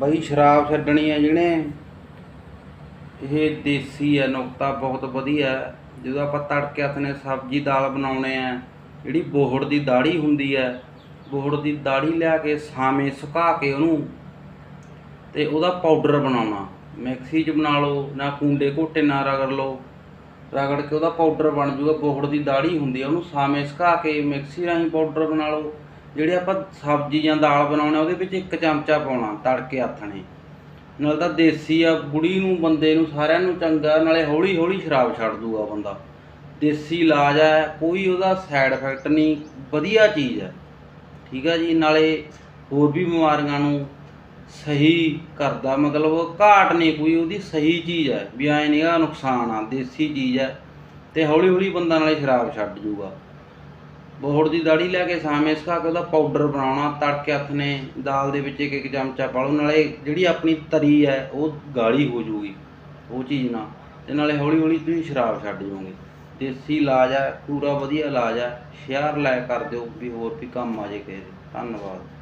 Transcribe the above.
ਬਈ ਸ਼ਰਾਬ ਛੱਡਣੀ ਹੈ ਜਿਹਨੇ। ਇਹ ਦੇਸੀ ਹੈ ਨੁਕਤਾ ਬਹੁਤ ਵਧੀਆ। ਜਦੋਂ ਆਪਾਂ ਤੜਕੇ ਹੱਥ ਨੇ ਸਬਜ਼ੀ ਦਾਲ ਬਣਾਉਣੇ ਆ, ਜਿਹੜੀ ਬੋਹੜ ਦੀ ਦਾੜੀ ਹੁੰਦੀ ਹੈ ਬੋਹੜ ਦੀ ਦਾੜੀ ਲਿਆ ਕੇ ਸਾਵੇਂ ਸੁਕਾ ਕੇ ਉਹਨੂੰ ਤੇ ਉਹਦਾ ਪਾਊਡਰ ਬਣਾਉਣਾ। ਮਿਕਸੀ 'ਚ ਬਣਾ ਲਓ, ਨਾ ਕੁੰਡੇ ਘੋਟੇ ਨਾ ਰਗੜ ਲਓ। ਰਗੜ ਕੇ ਉਹਦਾ ਪਾਊਡਰ ਬਣ ਜਾਊਗਾ, ਬੋਹੜ ਦੀ ਦਾੜੀ ਹੁੰਦੀ ਆ, ਉਹਨੂੰ ਸਾਵੇਂ ਸੁਕਾ ਕੇ ਮਿਕਸੀ ਰਾਹੀਂ ਪਾਊਡਰ ਬਣਾ ਲਓ। ਜਿਹੜੇ ਆਪਾਂ ਸਬਜ਼ੀ ਜਾਂ ਦਾਲ ਬਣਾਉਣੇ ਉਹਦੇ ਵਿੱਚ ਇੱਕ ਚਮਚਾ ਪਾਉਣਾ, ਤੜਕੇ ਹੱਥ ਨੇ। ਨਾਲ ਤਾਂ ਦੇਸੀ ਆ, ਬੁੜੀ ਨੂੰ, ਬੰਦੇ ਨੂੰ, ਸਾਰਿਆਂ ਨੂੰ ਚੰਗਾ, ਨਾਲੇ ਹੌਲੀ ਹੌਲੀ ਸ਼ਰਾਬ ਛੱਡ ਦੂਗਾ ਬੰਦਾ। ਦੇਸੀ ਇਲਾਜ ਹੈ ਕੋਈ ਉਹਦਾ ਸਾਈਡ ਇਫੈਕਟ ਨਹੀਂ, ਵਧੀਆ ਚੀਜ਼ ਹੈ ਠੀਕ ਆ ਜੀ, ਨਾਲੇ ਹੋਰ ਵੀ ਬਿਮਾਰੀਆਂ ਨੂੰ ਸਹੀ ਕਰਦਾ, ਮਤਲਬ ਘਾਟ ਨਹੀਂ ਕੋਈ, ਉਹਦੀ ਸਹੀ ਚੀਜ਼ ਹੈ ਵੀ ਐ ਨਹੀਂਗਾ ਨੁਕਸਾਨ ਆ, ਦੇਸੀ ਚੀਜ਼ ਹੈ ਤੇ ਹੌਲੀ ਹੌਲੀ ਬੰਦਾ ਨਾਲੇ ਸ਼ਰਾਬ ਛੱਡ ਜੂਗਾ। ਬੋਹੜ ਦੀ ਦਾੜੀ ਲੈ ਕੇ ਸਾਵੇਂ ਸੁਕਾ ਕੇ ਉਹਦਾ ਪਾਊਡਰ ਬਣਾਉਣਾ, ਤੜਕੇ ਹੱਥ ਨੇ, ਦਾਲ ਦੇ ਵਿੱਚ ਇੱਕ ਇੱਕ ਚਮਚਾ ਪਾ ਲਓ, ਨਾਲੇ ਜਿਹੜੀ ਆਪਣੀ ਤਰੀ ਹੈ, ਉਹ ਗਾੜੀ ਹੋ ਜੂਗੀ ਉਹ ਚੀਜ਼ ਨਾਲ ਤੇ ਨਾਲੇ ਹੌਲੀ ਹੌਲੀ ਤੁਸੀਂ ਸ਼ਰਾਬ ਛੱਡ ਜਾਓਗੇ। ਦੇਸੀ ਇਲਾਜ ਹੈ, ਪੂਰਾ ਵਧੀਆ ਇਲਾਜ ਹੈ ਸ਼ੇਅਰ ਲੈ ਕਰ ਦਿਓ, ਵੀ ਹੋਰ ਵੀ ਕੰਮ ਆ ਜੇ ਕਿਸੇ ਦੇ। ਧੰਨਵਾਦ।